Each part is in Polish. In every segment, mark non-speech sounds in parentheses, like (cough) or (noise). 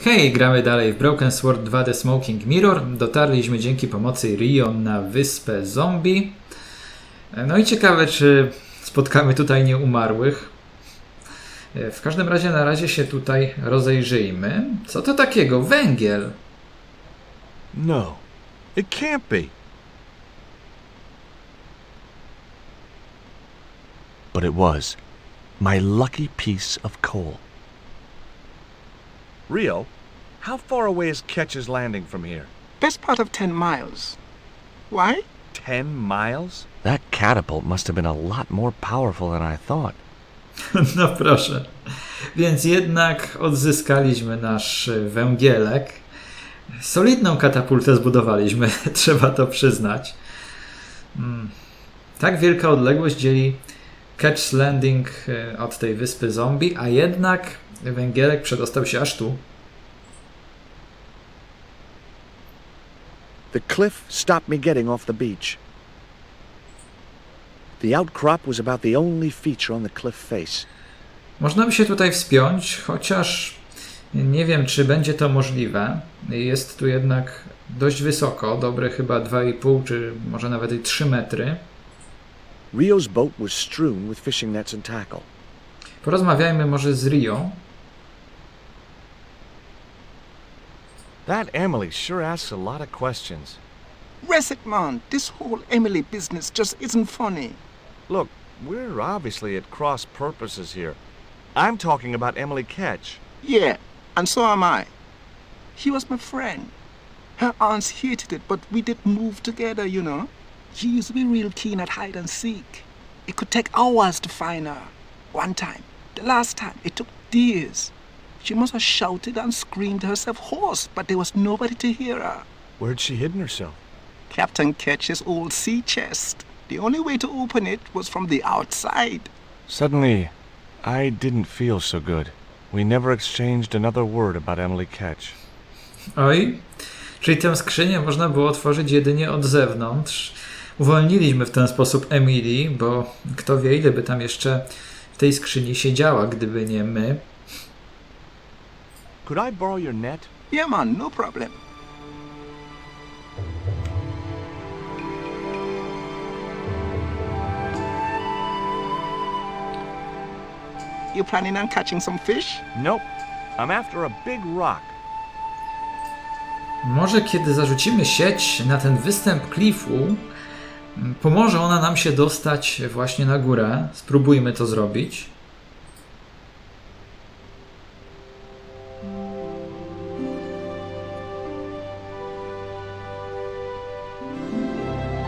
Hej, gramy dalej w Broken Sword 2 The Smoking Mirror. Dotarliśmy dzięki pomocy Rio na wyspę zombie. No i ciekawe, czy spotkamy tutaj nieumarłych. W każdym razie na razie się tutaj rozejrzyjmy. Co to takiego? Węgiel. No, it can't be. But it was. My lucky piece of coal. Rio, how far away is Ketch's Landing from here? Best part of 10 miles. Why? Ten miles? That catapult must have been a lot more powerful than I thought. (laughs) No proszę. Więc jednak odzyskaliśmy nasz węgielek. Solidną katapultę zbudowaliśmy, (laughs) trzeba to przyznać. Mm. Tak wielka odległość dzieli Catch Landing e, od tej wyspy zombie, a jednak węgielek przedostał się aż tu. The cliff stopped me getting off the beach. The outcrop was about the only feature on the cliff face. Można by się tutaj wspiąć, chociaż nie wiem, czy będzie to możliwe. Jest tu jednak dość wysoko, dobre chyba 2,5 czy może nawet i 3 metry. Rio's boat was strewn with fishing nets and tackle. Porozmawiajmy może z Rio. That Emily sure asks a lot of questions. Reset, man. This whole Emily business just isn't funny. Look, we're obviously at cross purposes here. I'm talking about Emily Ketch. Yeah, and so am I. He was my friend. Her aunts hated it, but we did move together, you know. She used to be real keen at hide and seek. It could take hours to find her. One time, the last time, it took days. She must have shouted and screamed herself hoarse, but there was nobody to hear her. Where'd she hidden herself? Captain Ketch's old sea chest. The only way to open it was from the outside. Suddenly, I didn't feel so good. We never exchanged another word about Emily Ketch. Oj, czyli tę skrzynię można było otworzyć jedynie od zewnątrz. Uwolniliśmy w ten sposób Emily, bo kto wie, ile by tam jeszcze w tej skrzyni siedziała, gdyby nie my. Could I borrow your net? Yeah, man, no problem. You planning on catching some fish? Nope. I'm after a big rock. Może kiedy zarzucimy sieć na ten występ klifu, pomoże ona nam się dostać właśnie na górę. Spróbujmy to zrobić.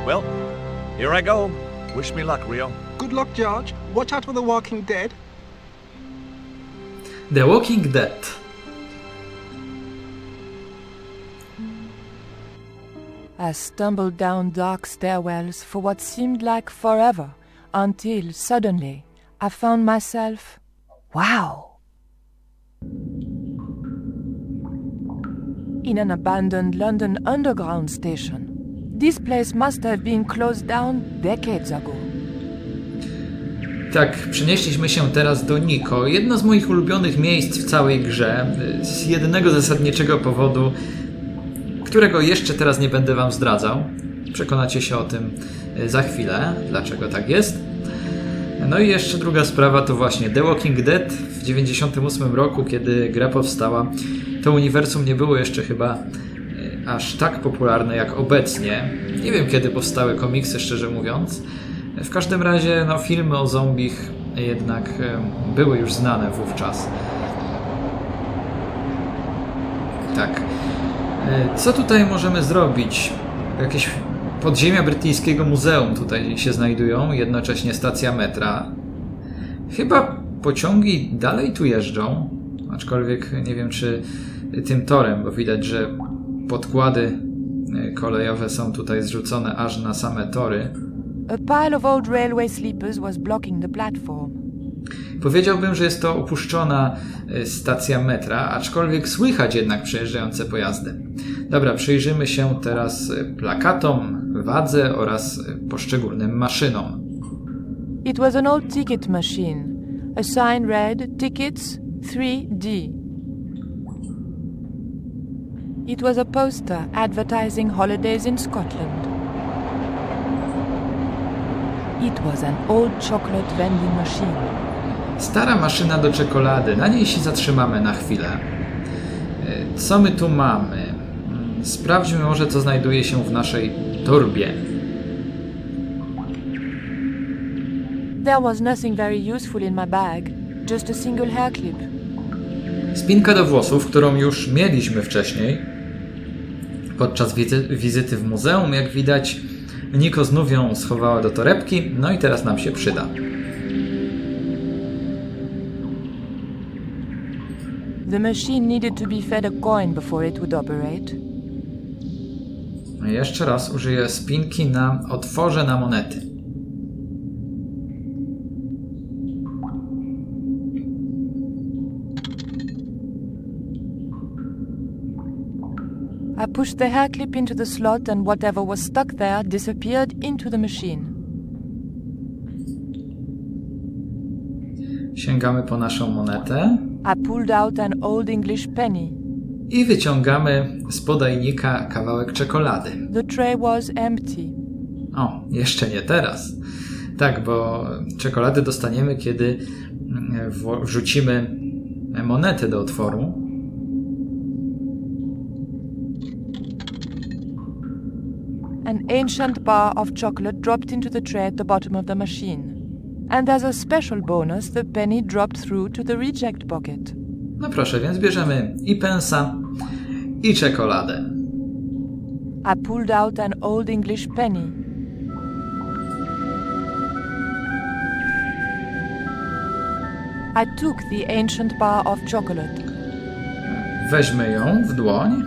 Well, here I go. Wish me luck, Rio. Good luck, George. Watch out for the walking dead. The Walking Dead. I stumbled down dark stairwells for what seemed like forever until suddenly I found myself. Wow! In an abandoned London Underground station. This place must have been closed down decades ago. Tak, przenieśliśmy się teraz do Niko, jedno z moich ulubionych miejsc w całej grze, y, z jedynego zasadniczego powodu, którego jeszcze teraz nie będę Wam zdradzał. Przekonacie się o tym y, za chwilę, dlaczego tak jest. No i jeszcze druga sprawa to właśnie The Walking Dead w 98 roku, kiedy gra powstała. To uniwersum nie było jeszcze chyba y, aż tak popularne jak obecnie. Nie wiem kiedy powstały komiksy, szczerze mówiąc. W każdym razie no, filmy o zombich jednak em, były już znane wówczas. Tak. Co tutaj możemy zrobić? Jakieś podziemia brytyjskiego muzeum tutaj się znajdują, jednocześnie stacja metra. Chyba pociągi dalej tu jeżdżą, aczkolwiek nie wiem czy tym torem, bo widać, że podkłady e, kolejowe są tutaj zrzucone aż na same tory. A pile of old railway sleepers was blocking the platform. Powiedziałbym, że jest to opuszczona y, stacja metra, aczkolwiek słychać jednak przejeżdżające pojazdy. Dobra, przyjrzymy się teraz y, plakatom, wadze oraz y, poszczególnym maszynom. It was an old ticket machine. A sign read Tickets 3D. It was a poster advertising holidays in Scotland. It was an old chocolate vending machine. Stara maszyna do czekolady. Na niej się zatrzymamy na chwilę. E, Co my tu mamy? Mm, Sprawdźmy może, co znajduje się w naszej torbie. There was nothing very useful in my bag, just a single hair clip. Spinka do włosów, którą już mieliśmy wcześniej. Podczas wizy- wizyty w muzeum, jak widać, Niko znów ją schowała do torebki, no i teraz nam się przyda. The machine needed to be fed a coin before it would operate. Jeszcze raz użyję spinki na otworze na monety. I pushed the hair clip into the slot, and whatever was stuck there disappeared into the machine. Sięgamy po naszą monetę I pulled out an old English penny. i wyciągamy z podajnika kawałek czekolady. The tray was empty. O, jeszcze nie teraz. Tak, bo czekolady dostaniemy, kiedy mm, wrzucimy monetę do otworu. An ancient bar of chocolate dropped into the tray at the bottom of the machine. And as a special bonus, the penny dropped through to the reject bucket. No proszę, więc bierzemy i pensa, i czekoladę. I pulled out an old English penny. I took the ancient bar of chocolate. Weźmy ją w dłoń.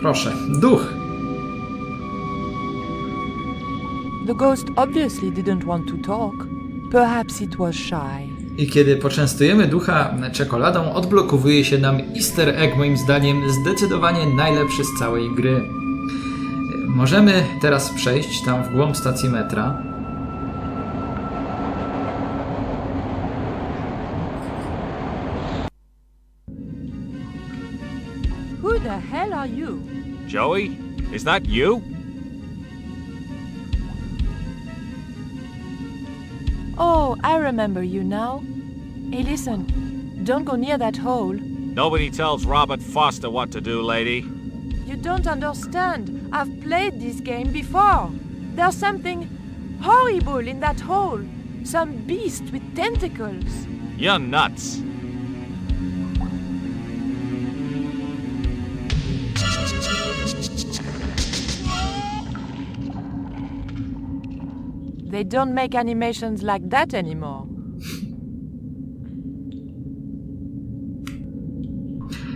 Proszę, duch. The ghost obviously didn't want to talk. Perhaps it was shy. I kiedy poczęstujemy ducha czekoladą, odblokowuje się nam easter egg, moim zdaniem zdecydowanie najlepszy z całej gry. Możemy teraz przejść tam w głąb stacji metra. Who the hell are you? Joey, is that you? Oh, I remember you now. Hey, listen, don't go near that hole. Nobody tells Robert Foster what to do, lady. You don't understand. I've played this game before. There's something horrible in that hole. Some beast with tentacles. You're nuts. They don't make animations like that anymore.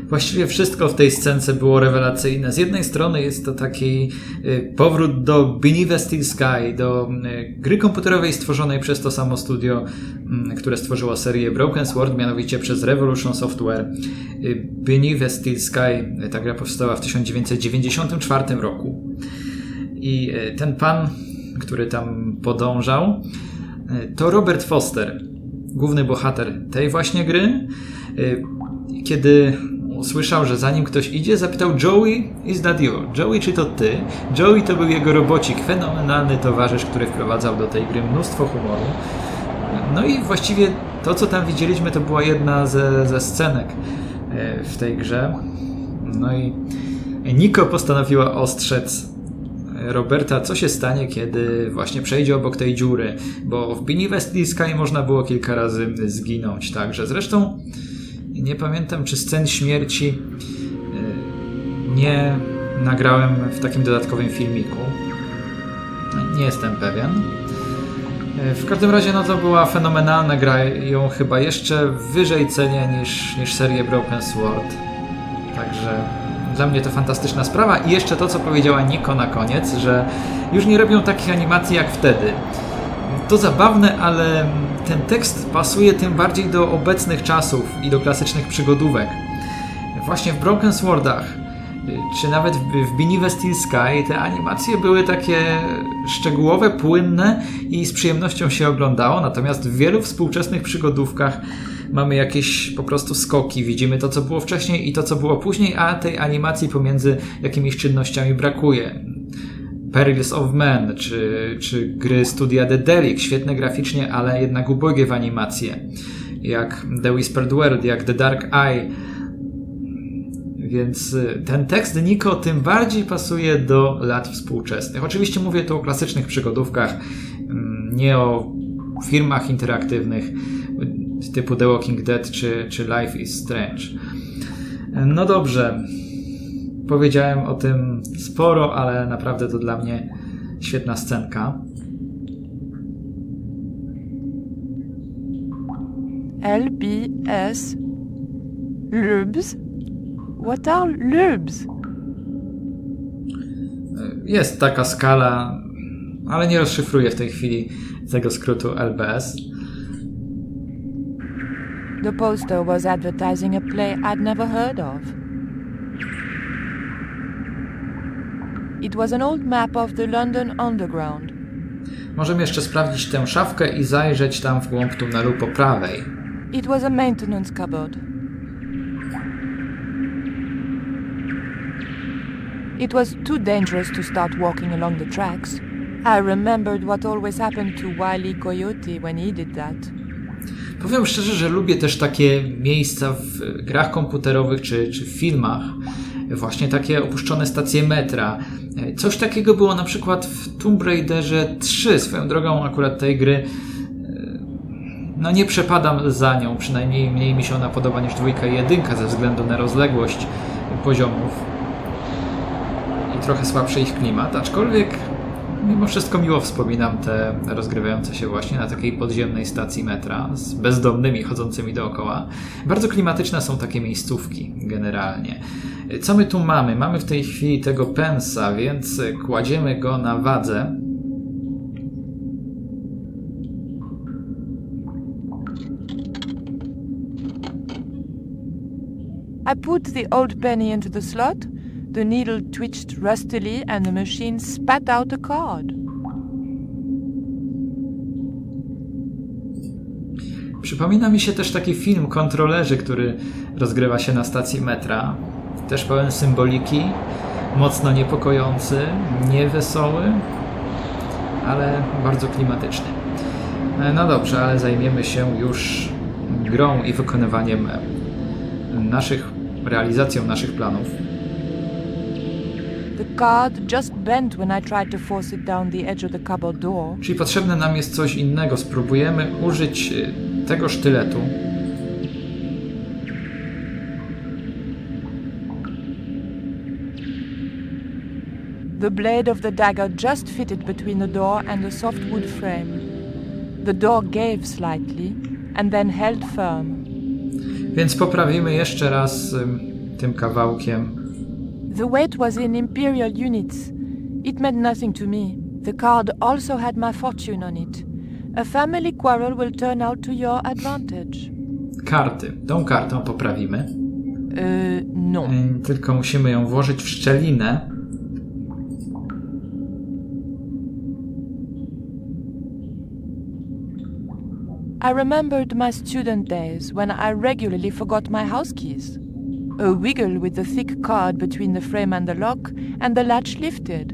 Właściwie wszystko w tej scence było rewelacyjne. Z jednej strony jest to taki y, powrót do Beneath a Steel Sky, do y, gry komputerowej stworzonej przez to samo studio, mm, które stworzyło serię Broken Sword, mianowicie przez Revolution Software. Y, Beneath a Steel Sky, ta gra powstała w 1994 roku. I ten pan, który tam podążał, y, to Robert Foster, główny bohater tej właśnie gry. Y, Kiedy usłyszał, że za nim ktoś idzie, zapytał Joey, is that you? Joey, czy to ty? Joey to był jego robocik, fenomenalny towarzysz, który wprowadzał do tej gry mnóstwo humoru. No i właściwie to, co tam widzieliśmy, to była jedna ze, ze scenek e, w tej grze. No i Niko postanowiła ostrzec Roberta, co się stanie, kiedy właśnie przejdzie obok tej dziury, bo w a Steel Sky można było kilka razy zginąć, także zresztą nie pamiętam, czy scen śmierci y, nie nagrałem w takim dodatkowym filmiku. Nie jestem pewien. Y, W każdym razie no to była fenomenalna gra, ją chyba jeszcze wyżej cenię niż, niż serię Broken Sword. Także dla mnie to fantastyczna sprawa. I jeszcze to, co powiedziała Niko na koniec, że już nie robią takich animacji jak wtedy. To zabawne, ale ten tekst pasuje tym bardziej do obecnych czasów i do klasycznych przygodówek. Właśnie w Broken Swordach, czy nawet w, a Steel Sky, te animacje były takie szczegółowe, płynne i z przyjemnością się oglądało, natomiast w wielu współczesnych przygodówkach mamy jakieś po prostu skoki, widzimy to, co było wcześniej i to, co było później, a tej animacji pomiędzy jakimiś czynnościami brakuje. Perils of Men, czy, czy gry studia The Delic, świetne graficznie, ale jednak ubogie w animacje. Jak The Whispered World, jak The Dark Eye. Więc y, ten tekst Niko tym bardziej pasuje do lat współczesnych. Oczywiście mówię tu o klasycznych przygodówkach, mm, nie o filmach interaktywnych typu The Walking Dead czy, czy Life is Strange. No dobrze, powiedziałem o tym sporo, ale naprawdę to dla mnie świetna scenka. LBS. Lubs? What are lubs? Jest taka skala, ale nie rozszyfruję w tej chwili tego skrótu LBS. The poster was advertising a play I'd never heard of. It was an old map of the London Underground. Możemy jeszcze sprawdzić tę szafkę i zajrzeć tam w głąb tunelu po prawej. It was a maintenance cupboard. It was too dangerous to start walking along the tracks. I remembered what always happened to Wile E. Coyote when he did that. Powiem szczerze, że lubię też takie miejsca w grach komputerowych czy, czy w filmach. Właśnie takie opuszczone stacje metra. Coś takiego było na przykład w Tomb Raiderze 3. Swoją drogą akurat tej gry e, no nie przepadam za nią, przynajmniej mniej mi się ona podoba niż dwójka i jedynka ze względu na rozległość poziomów i trochę słabszy ich klimat, aczkolwiek mimo wszystko miło wspominam te rozgrywające się właśnie na takiej podziemnej stacji metra z bezdomnymi chodzącymi dookoła. Bardzo klimatyczne są takie miejscówki generalnie. Co my tu mamy? Mamy w tej chwili tego pensa, więc kładziemy go na wadze. I put the old penny into the slot, the needle twitched rustily, and the machine spat out a card. Przypomina mi się też taki film Kontrolerzy, który rozgrywa się na stacji metra. Też pełen symboliki, mocno niepokojący, niewesoły, ale bardzo klimatyczny. No dobrze, ale zajmiemy się już grą i wykonywaniem naszych, realizacją naszych planów. Card just bent when I tried to force it down the edge of the cupboard door. Czyli potrzebne nam jest coś innego. Spróbujemy użyć y, tego sztyletu. The blade of the dagger just fitted between the door and the soft wood frame. The door gave slightly and then held firm. Więc poprawimy jeszcze raz ym, tym kawałkiem. The weight was in imperial units. It meant nothing to me. The card also had my fortune on it. A family quarrel will turn out to your advantage. Karty. Tą kartą poprawimy. Non. Ym, Tylko musimy ją włożyć w szczelinę. I remembered my student days when I regularly forgot my house keys. A wiggle with the thick between the frame and the lock, and the latch lifted.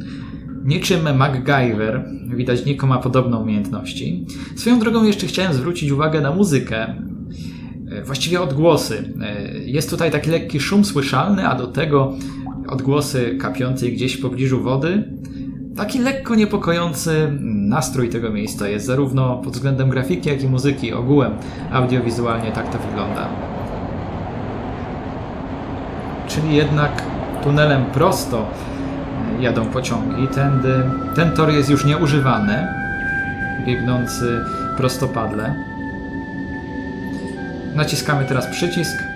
Niczym MacGyver, widać Niko ma podobne umiejętności. Swoją drogą jeszcze chciałem zwrócić uwagę na muzykę. E, Właściwie odgłosy. E, Jest tutaj taki lekki szum słyszalny, a do tego odgłosy kapiącej gdzieś w pobliżu wody. Taki lekko niepokojący nastrój tego miejsca jest zarówno pod względem grafiki, jak i muzyki. Ogółem audiowizualnie tak to wygląda. Czyli jednak tunelem prosto jadą pociągi. Tędy, ten tor jest już nieużywany, biegnący prostopadle. Naciskamy teraz przycisk.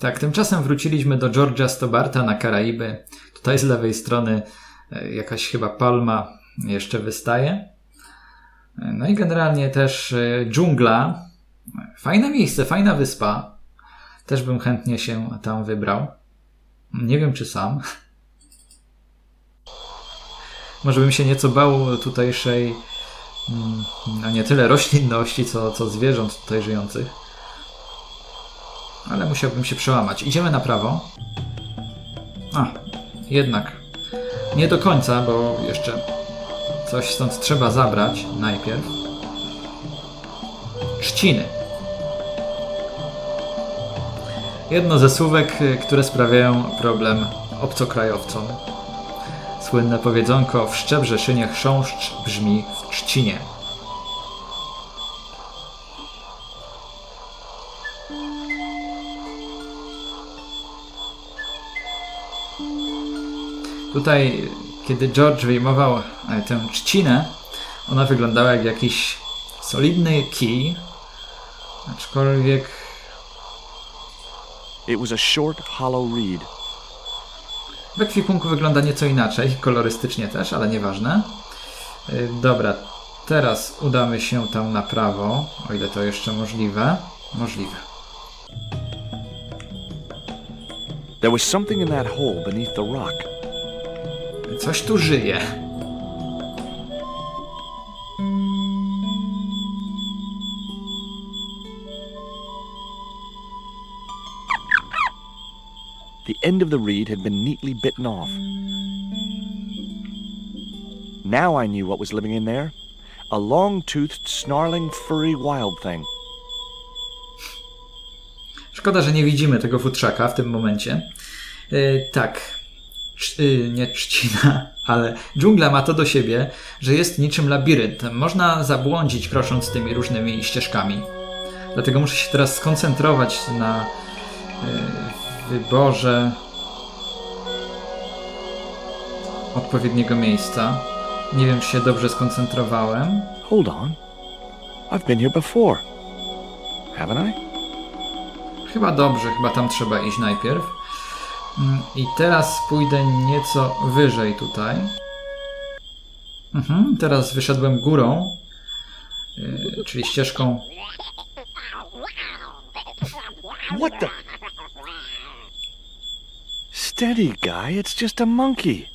Tak, tymczasem wróciliśmy do Georgia Stobarta na Karaiby. Tutaj z lewej strony e, jakaś chyba palma jeszcze wystaje. E, No i generalnie też e, dżungla. Fajne miejsce, fajna wyspa. Też bym chętnie się tam wybrał. Nie wiem czy sam. (laughs) Może bym się nieco bał tutejszej, mm, no nie tyle roślinności, co, co zwierząt tutaj żyjących. Ale musiałbym się przełamać. Idziemy na prawo. A, jednak. Nie do końca, bo jeszcze coś stąd trzeba zabrać najpierw. Trzciny. Jedno ze słówek, y, które sprawiają problem obcokrajowcom. Słynne powiedzonko w Szczebrzeszynie chrząszcz brzmi w trzcinie. Tutaj, kiedy George wyjmował e, tę trzcinę, ona wyglądała jak jakiś solidny kij, aczkolwiek It was a short, hollow reed. w ekwipunku wygląda nieco inaczej, kolorystycznie też, ale nieważne. Y, Dobra, teraz udamy się tam na prawo, o ile to jeszcze możliwe. Możliwe. There was something in that hole beneath the rock. Coś tu żyje. The end of the reed had been neatly bitten off. Now I knew what was living in there. A long-toothed, snarling, furry wild thing. Szkoda, że nie widzimy tego futrzaka w tym momencie. Yy, tak. Nie trzcina, (laughs) ale dżungla ma to do siebie, że jest niczym labirynt. Można zabłądzić krosząc tymi różnymi ścieżkami. Dlatego muszę się teraz skoncentrować na yy, wyborze odpowiedniego miejsca. Nie wiem, czy się dobrze skoncentrowałem. Hold on. I've been here before. Haven't I? Chyba dobrze, chyba tam trzeba iść najpierw. Mm, I teraz pójdę nieco wyżej tutaj. Mhm, teraz wyszedłem górą, yy, czyli ścieżką. What the? Steady, guy. It's just a monkey.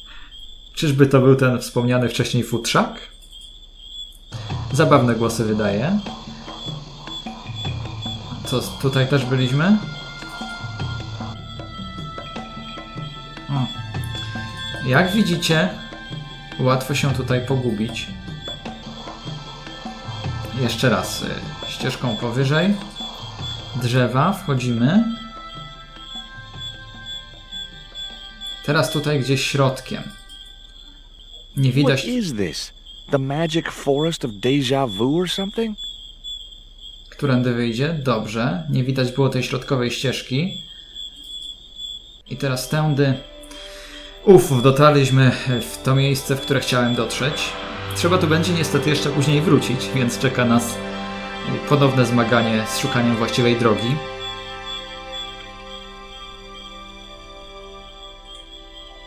Czyżby to był ten wspomniany wcześniej futrzak? Zabawne głosy wydaje. Co, tutaj też byliśmy? Jak widzicie, łatwo się tutaj pogubić. Jeszcze raz, y, ścieżką powyżej. Drzewa, wchodzimy. Teraz tutaj gdzieś środkiem. Nie What widać. is this? The magic forest of deja vu or something? Którędy wyjdzie? Dobrze. Nie widać było tej środkowej ścieżki. I teraz tędy. Uf, dotarliśmy w to miejsce, w które chciałem dotrzeć. Trzeba tu będzie niestety jeszcze później wrócić, więc czeka nas ponowne zmaganie z szukaniem właściwej drogi.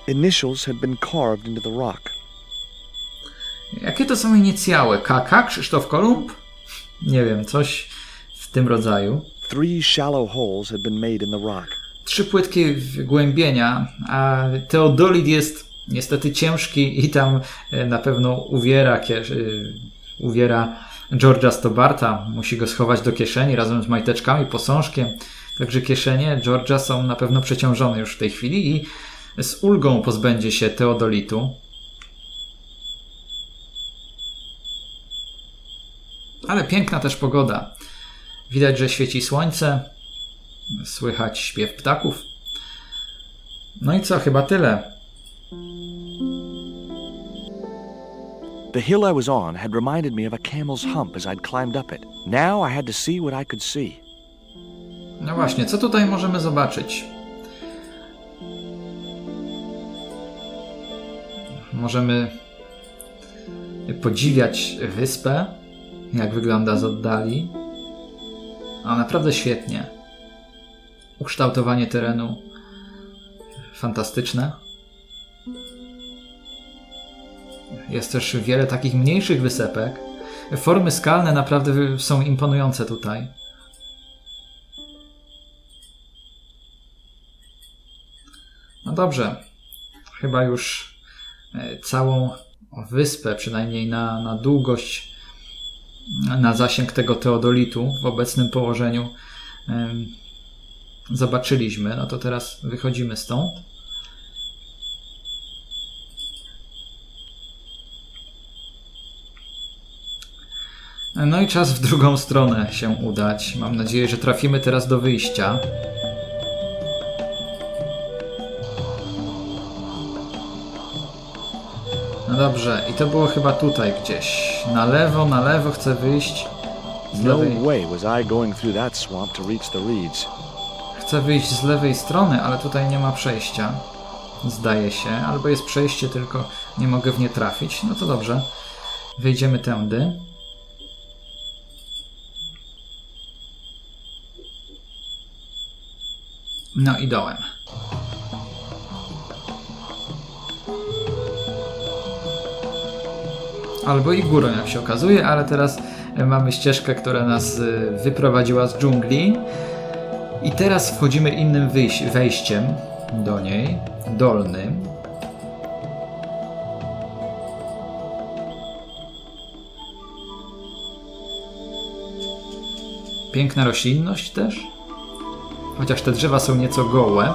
Initials had been carved into the rock. Jakie to są inicjały? KK? Krzysztof Kolumb? Nie wiem, coś w tym rodzaju. Three shallow holes had been made in the rock. Trzy płytkie wgłębienia, a teodolit jest niestety ciężki i tam e, na pewno uwiera, y, uwiera George'a Stobarta. Musi go schować do kieszeni razem z majteczkami, posążkiem. Także kieszenie George'a są na pewno przeciążone już w tej chwili i z ulgą pozbędzie się teodolitu. Ale piękna też pogoda. Widać, że świeci słońce, Słychać śpiew ptaków. No i co, chyba tyle. The hill I was on had reminded me of a camel's hump as I'd climbed up it. Now I had to see what I could see. No właśnie, co tutaj możemy zobaczyć? Możemy podziwiać wyspę, jak wygląda z oddali. A naprawdę świetnie. Ukształtowanie terenu fantastyczne. Jest też wiele takich mniejszych wysepek. Formy skalne naprawdę są imponujące tutaj. No dobrze. Chyba już e, całą wyspę, przynajmniej na, na długość, na zasięg tego teodolitu w obecnym położeniu zobaczyliśmy. No to teraz wychodzimy stąd. No i czas w drugą stronę się udać. Mam nadzieję, że trafimy teraz do wyjścia. No dobrze, i to było chyba tutaj gdzieś. Na lewo, na lewo chcę wyjść. Z No way was I going through that swamp to reach the reeds. Chcę wyjść z lewej strony, ale tutaj nie ma przejścia. Zdaje się, albo jest przejście, tylko nie mogę w nie trafić. No to dobrze. Wyjdziemy tędy. No i dołem. Albo i górą, jak się okazuje, ale teraz e, mamy ścieżkę, która nas e, wyprowadziła z dżungli. I teraz wchodzimy innym wejściem do niej, dolnym. Piękna roślinność też. Chociaż te drzewa są nieco gołe.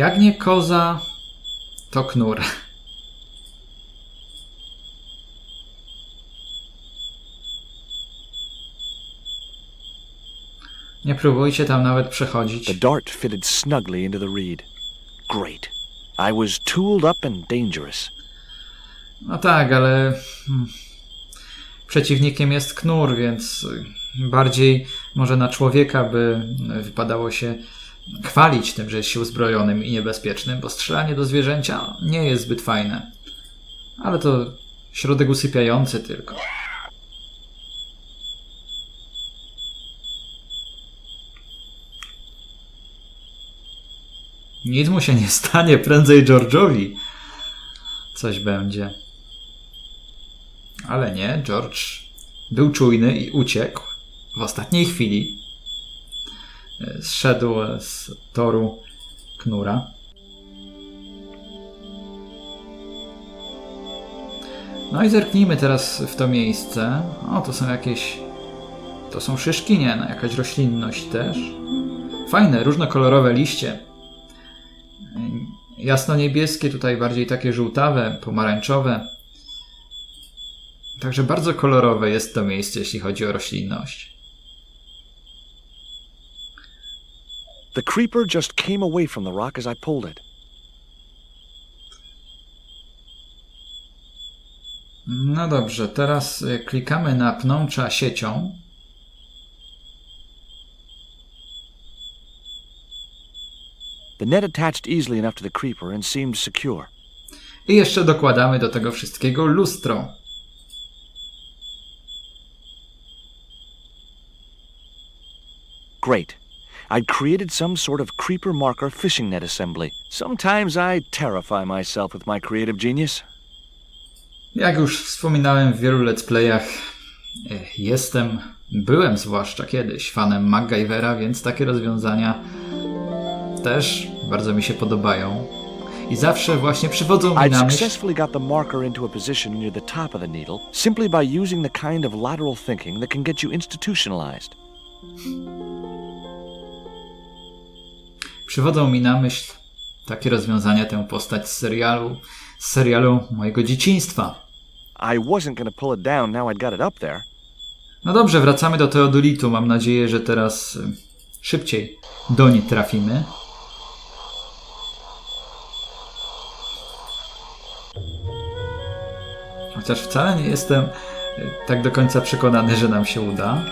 Jak nie koza, to knur. Nie próbujcie tam nawet przechodzić. The dart fitted snugly into the reed. Great. I was tooled up and dangerous. No tak, ale hmm, przeciwnikiem jest knur, więc bardziej może na człowieka by wypadało się chwalić tym, że jest się uzbrojonym i niebezpiecznym, bo strzelanie do zwierzęcia nie jest zbyt fajne. Ale to środek usypiający tylko. Nic mu się nie stanie, prędzej George'owi coś będzie. Ale nie, George był czujny i uciekł w ostatniej chwili. Zszedł z toru knura. No i zerknijmy teraz w to miejsce. O, to są jakieś. To są szyszki, nie? No, jakaś roślinność też. Fajne, różnokolorowe liście. Jasno-niebieskie, tutaj bardziej takie żółtawe, pomarańczowe. Także bardzo kolorowe jest to miejsce, jeśli chodzi o roślinność. The creeper just came away from the rock as I pulled it. No dobrze, teraz klikamy na pnącza siecią. The net attached easily enough to the creeper and seemed secure. I jeszcze dokładamy do tego wszystkiego lustro. Great. I'd created some sort of creeper marker fishing net assembly. Sometimes I terrify myself with my creative genius. Jak już wspominałem w wielu let's playach, e, jestem, byłem zwłaszcza kiedyś fanem MacGyvera, więc takie rozwiązania też bardzo mi się podobają. I zawsze właśnie przywodzą mi I'd na myśl successfully got the marker into a position near the top of the needle simply by using the kind of lateral thinking that can get you institutionalized. Przywodzą mi na myśl takie rozwiązania tę postać z serialu, z serialu mojego dzieciństwa. I wasn't to pull it down now I'd got it up there. No dobrze, wracamy do Teodolitu. Mam nadzieję, że teraz y, szybciej do niej trafimy. Chociaż wcale nie jestem y, tak do końca przekonany, że nam się uda.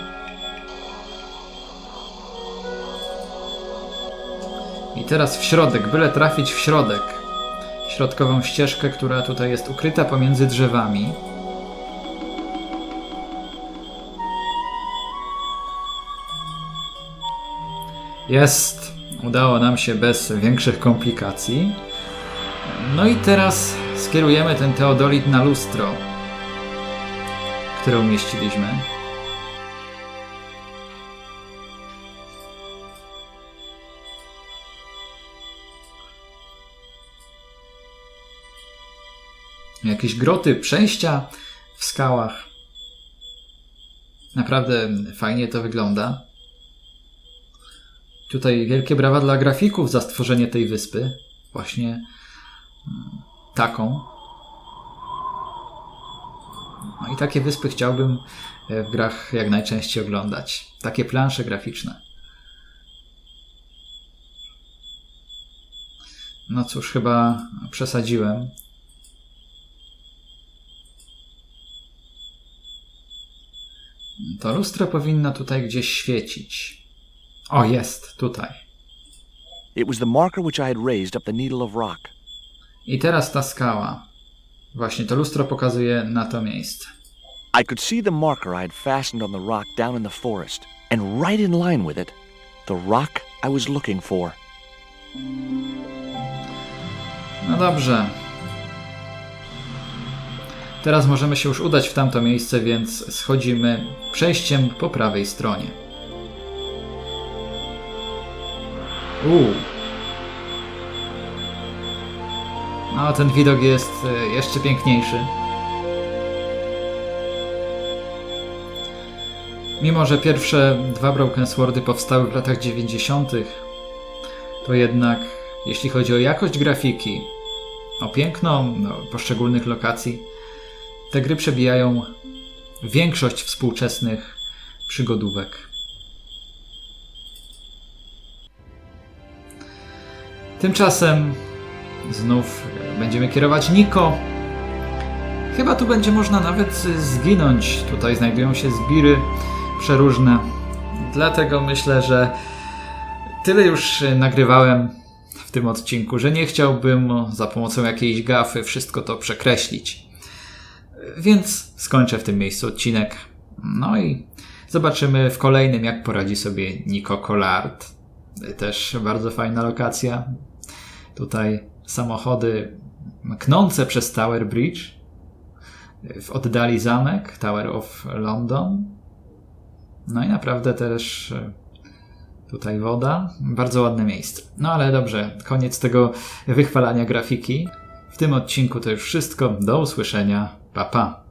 Teraz w środek, byle trafić w środek. Środkową ścieżkę, która tutaj jest ukryta pomiędzy drzewami. Jest! Udało nam się bez większych komplikacji. No i teraz skierujemy ten teodolit na lustro, które umieściliśmy. Jakieś groty, przejścia w skałach. Naprawdę fajnie to wygląda. Tutaj wielkie brawa dla grafików za stworzenie tej wyspy. Właśnie mm, taką. No i takie wyspy chciałbym e, w grach jak najczęściej oglądać. Takie plansze graficzne. No cóż, chyba przesadziłem. To lustro powinno tutaj gdzieś świecić. O, jest, tutaj. It was the marker which I had raised up the needle of rock. I teraz ta skała. Właśnie to lustro pokazuje na to miejsce. I could see the marker I had fastened on the rock down in the forest, and right in line with it, the rock I was looking for. No dobrze. Teraz możemy się już udać w tamto miejsce, więc schodzimy przejściem po prawej stronie. Uuu. No, ten widok jest e, jeszcze piękniejszy. Mimo, że pierwsze dwa Broken Swordy powstały w latach 90., to jednak, jeśli chodzi o jakość grafiki, o piękno no, poszczególnych lokacji, te gry przebijają większość współczesnych przygodówek. Tymczasem znów będziemy kierować Niko. Chyba tu będzie można nawet zginąć. Tutaj znajdują się zbiry przeróżne. Dlatego myślę, że tyle już nagrywałem w tym odcinku, że nie chciałbym za pomocą jakiejś gafy wszystko to przekreślić. Więc skończę w tym miejscu odcinek. No i zobaczymy w kolejnym, jak poradzi sobie Nico Collard. Też bardzo fajna lokacja. Tutaj samochody knące przez Tower Bridge. W oddali zamek Tower of London. No i naprawdę też e, tutaj woda. Bardzo ładne miejsce. No ale dobrze, koniec tego wychwalania grafiki. W tym odcinku to już wszystko. Do usłyszenia. Papa,